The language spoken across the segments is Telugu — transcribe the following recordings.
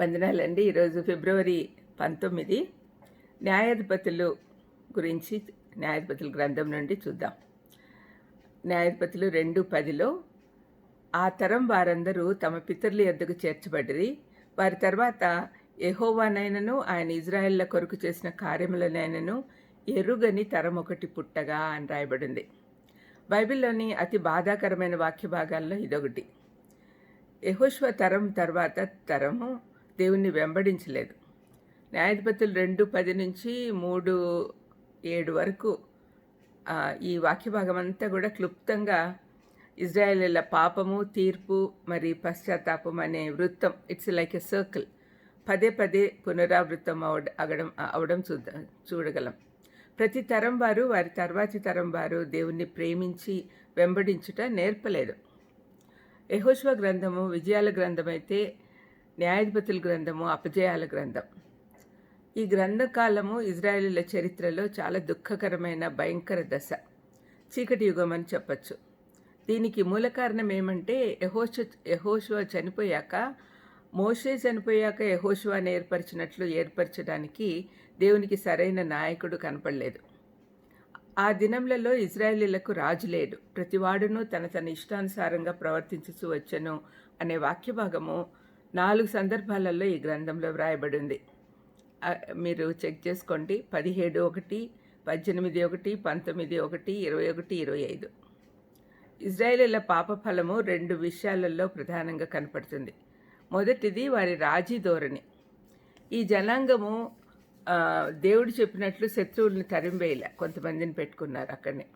వందనాలండి. ఈరోజు ఫిబ్రవరి పంతొమ్మిది. న్యాయాధిపతులు గురించి న్యాయాధిపతుల గ్రంథం నుండి చూద్దాం. న్యాయాధిపతులు రెండు పదిలో ఆ తరం వారందరూ తమ పితరుల ఎద్దకు చేర్చబడిరి. వారి తర్వాత ఎహోవానైనను ఆయన ఇజ్రాయెళ్ళ కొరకు చేసిన కార్యములనైనను ఎరుగని తరం ఒకటి పుట్టగా అని రాయబడింది. బైబిల్లోని అతి బాధాకరమైన వాక్య భాగాల్లో ఇదొకటి. యహోష్వ తరం తర్వాత తరము దేవుణ్ణి వెంబడించలేదు. న్యాయాధిపతులు రెండు పది నుంచి మూడు ఏడు వరకు ఈ వాక్య భాగం అంతా కూడా క్లుప్తంగా ఇజ్రాయేలీల పాపము తీర్పు మరి పశ్చాత్తాపం అనే వృత్తం ఇట్స్ లైక్ ఎ సర్కిల్ పదే పదే పునరావృతం అవడ అగడం అవడం చూద్దాం చూడగలం. ప్రతి తరం వారు వారి తర్వాతి తరం వారు దేవుణ్ణి ప్రేమించి వెంబడించుట నేర్పలేదు. యహోశ్వ గ్రంథము విజయాల గ్రంథమైతే అయితే న్యాయాధిపతుల గ్రంథము అపజయాల గ్రంథం. ఈ గ్రంథకాలము ఇజ్రాయేలీల చరిత్రలో చాలా దుఃఖకరమైన భయంకర దశ. చీకటి యుగం అని చెప్పచ్చు. దీనికి మూల కారణం ఏమంటే యహోష యహోషువ చనిపోయాక మోషే చనిపోయాక యహోషువాని ఏర్పరిచినట్లు ఏర్పరచడానికి దేవునికి సరైన నాయకుడు కనపడలేదు. ఆ దినములలో ఇజ్రాయేలీలకు రాజు లేడు. ప్రతివాడును తన తన ఇష్టానుసారంగా ప్రవర్తించుచు వచ్చెను అనే వాక్య భాగము నాలుగు సందర్భాలలో ఈ గ్రంథంలో వ్రాయబడింది. ఉంది మీరు చెక్ చేసుకోండి. పదిహేడు ఒకటి పద్దెనిమిది ఒకటి పంతొమ్మిది ఒకటి ఇరవై ఒకటి ఇరవై ఐదు. ఇజ్రాయేలీల పాప ఫలము రెండు విషయాలలో ప్రధానంగా కనపడుతుంది. మొదటిది వారి రాజీ ధోరణి. ఈ జనాంగము దేవుడు చెప్పినట్లు శత్రువుల్ని తరిమివేయలే కొంతమందిని పెట్టుకున్నారు అక్కడనే.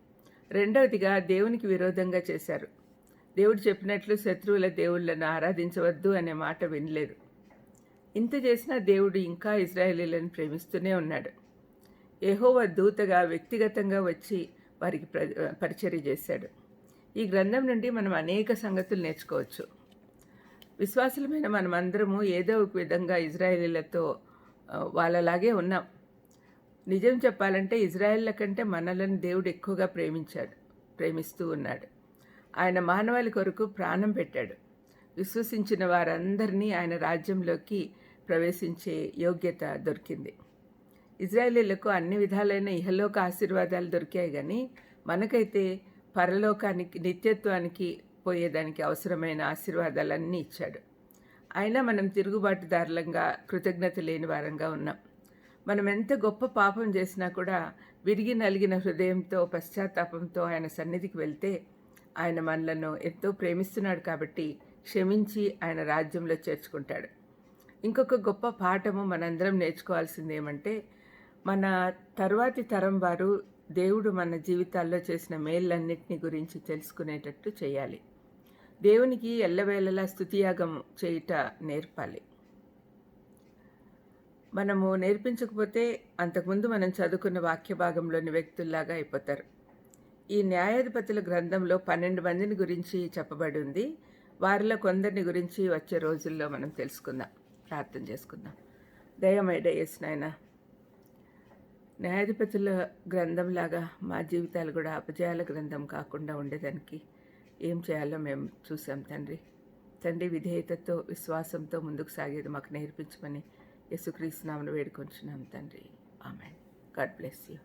రెండవదిగా దేవునికి విరోధంగా చేశారు. దేవుడు చెప్పినట్లు శత్రువుల దేవుళ్ళను ఆరాధించవద్దు అనే మాట వినలేదు. ఇంత చేసినా దేవుడు ఇంకా ఇజ్రాయేలీలను ప్రేమిస్తూనే ఉన్నాడు. యెహోవా దూతగా వ్యక్తిగతంగా వచ్చి వారికి ప్ర పరిచర్య చేశాడు. ఈ గ్రంథం నుండి మనం అనేక సంగతులు నేర్చుకోవచ్చు. విశ్వాసులమైన మనమందరము ఏదో ఒక విధంగా ఇజ్రాయేలీలతో వాళ్ళలాగే ఉన్నాం. నిజం చెప్పాలంటే ఇజ్రాయేళ్ళ కంటే మనలను దేవుడు ఎక్కువగా ప్రేమించాడు ప్రేమిస్తూ ఉన్నాడు. ఆయన మానవాళి కొరకు ప్రాణం పెట్టాడు. విశ్వసించిన వారందరినీ ఆయన రాజ్యంలోకి ప్రవేశించే యోగ్యత దొరికింది. ఇజ్రాయేలీలకు అన్ని విధాలైన ఇహలోక ఆశీర్వాదాలు దొరికాయి కానీ మనకైతే పరలోకానికి నిత్యత్వానికి పోయేదానికి అవసరమైన ఆశీర్వాదాలన్నీ ఇచ్చాడు. అయినా మనం తిరుగుబాటుదారులంగా కృతజ్ఞత లేని వారంగా ఉన్నాం. మనం ఎంత గొప్ప పాపం చేసినా కూడా విరిగి నలిగిన హృదయంతో పశ్చాత్తాపంతో ఆయన సన్నిధికి వెళ్తే ఆయన మనలను ఎంతో ప్రేమిస్తున్నాడు కాబట్టి క్షమించి ఆయన రాజ్యంలో చేర్చుకుంటాడు. ఇంకొక గొప్ప పాఠము మనందరం నేర్చుకోవాల్సింది ఏమంటే మన తరువాతి తరం వారు దేవుడు మన జీవితాల్లో చేసిన మేళ్ళన్నిటిని గురించి తెలుసుకునేటట్టు చేయాలి. దేవునికి ఎల్లవేళలా స్థుతియాగం చేయుట నేర్పాలి. మనము నేర్పించకపోతే అంతకుముందు మనం చదువుకున్న వాక్య భాగంలోని వ్యక్తుల్లాగా అయిపోతారు. ఈ న్యాయాధిపతుల గ్రంథంలో పన్నెండు మందిని గురించి చెప్పబడి ఉంది. వారిలో కొందరిని గురించి వచ్చే రోజుల్లో మనం తెలుసుకుందాం. ప్రార్థన చేసుకుందాం. దయమైడ ఎస్ నాయన న్యాయాధిపతుల గ్రంథంలాగా మా జీవితాలు కూడా అపజయాల గ్రంథం కాకుండా ఉండేదానికి ఏం చేయాలో మేము చూసాం తండ్రి. తండ్రి విధేయతతో విశ్వాసంతో ముందుకు సాగేది మాకు నేర్పించమని యేసుక్రీస్తునామను వేడుకొంచున్నాం తండ్రి. ఆమె గాడ్ బ్లెస్ యూ.